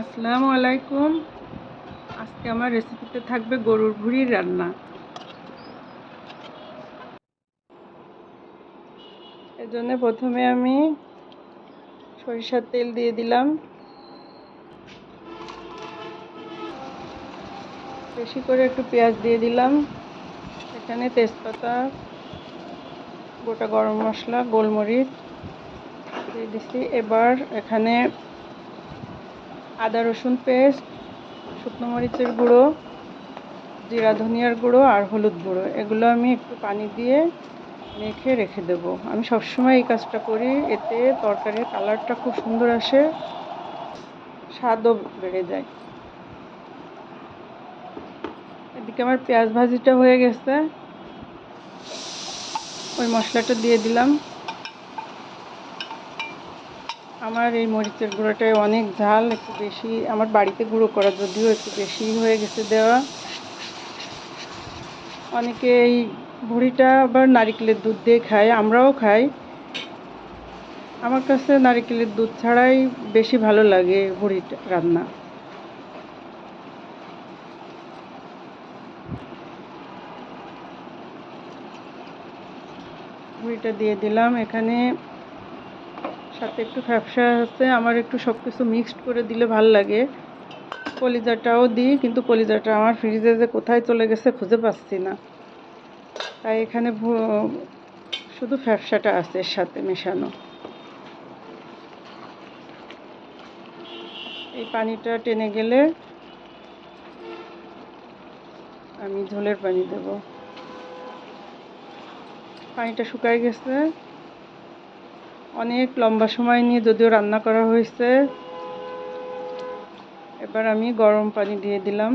আসসালামু আলাইকুম। আজকে আমার রেসিপিতে থাকবে গরুর ভুঁড়ির রান্না। এর জন্য প্রথমে আমি সরিষার তেল দিয়ে দিলাম। বেশি করে একটু পেঁয়াজ দিয়ে দিলাম। এখানে তেজপাতা, গোটা গরম মশলা, গোলমরিচ দিয়ে দিচ্ছি এবার এখানে আদা রসুন পেস্ট, শুকনো মরিচের গুঁড়ো, জিরা ধনিয়ার গুঁড়ো আর হলুদ গুঁড়ো। এগুলো আমি একটু পানি দিয়ে মেখে রেখে দেব। আমি সবসময় এই কাজটা করি, এতে তরকারির কালারটা খুব সুন্দর আসে, স্বাদও বেড়ে যায়। এদিকে আমার পেঁয়াজ ভাজিটা হয়ে গেছে। ওই মশলাটা দিয়ে দিলাম। আমার এই মরিচের গুঁড়োটায় অনেক ঝাল, একটু বেশি, আমার বাড়িতে গুঁড়ো করা যদিও একটু বেশি হয়ে গেছে দেওয়া। অনেকে এই ভুড়িটা আবার নারিকেলের দুধ দিয়ে খায়, আমরাও খাই। আমার কাছে নারিকেলের দুধ ছাড়াই বেশি ভালো লাগে ভুড়িটা রান্না। ভুড়িটা দিয়ে দিলাম, এখানে সাথে একটু ফ্যাপসা আছে, আমার একটু সব কিছু মিক্সড করে দিলে ভালো লাগে। কলিজাটাও দিই, কিন্তু কলিজাটা আমার ফ্রিজে যে কোথায় চলে গেছে খুঁজে পাচ্ছি না। তাই এখানে শুধু ফ্যাপসাটা আছে এর সাথে মেশানো। এই পানিটা টেনে গেলে আমি ঝোলের পানি দেব। পানিটা শুকায় গেছে। অনেক লম্বা সময় নিয়ে যদিও রান্না করা হয়েছে, এবার আমি গরম পানি দিয়ে দিলাম।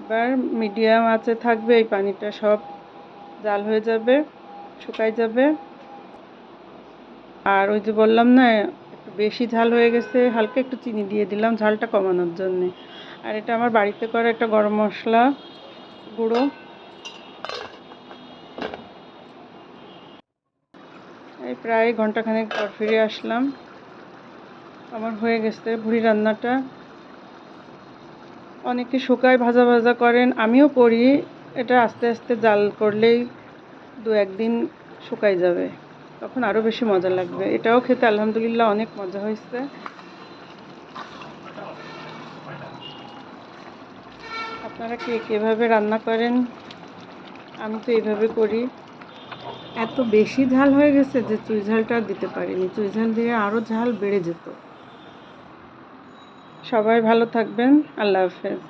এবার মিডিয়াম আছে থাকবে এই পানিটা, সব জাল হয়ে যাবে শুকাই যাবে। আর ওই যে বললাম না, একটু বেশি ঝাল হয়ে গেছে, হালকা একটু চিনি দিয়ে দিলাম ঝালটা কমানোর জন্যে। আর এটা আমার বাড়িতে করা একটা গরম মশলা। গুঁড়ো। এই প্রায় ঘন্টাখানেক পর ফিরে আসলাম। আমার হয়ে গেছে ভুড়ি রান্নাটা। অনেকে শুকায় ভাজা ভাজা করেন, আমিও করি। এটা আস্তে আস্তে জাল করলেই দু একদিন শুকাই যাবে। তখন আরও বেশি মজা লাগবে। এটাও খেতে আলহামদুলিল্লাহ অনেক মজা হয়েছে। আপনারা কে কীভাবে রান্না করেন? আমি তো এইভাবে করি। এত বেশি ঝাল হয়ে গেছে যে চুই ঝালটা দিতে পারিনি। চুই ঝাল দিয়ে আরও ঝাল বেড়ে যেত। সবাই ভালো থাকবেন। আল্লাহ হাফেজ।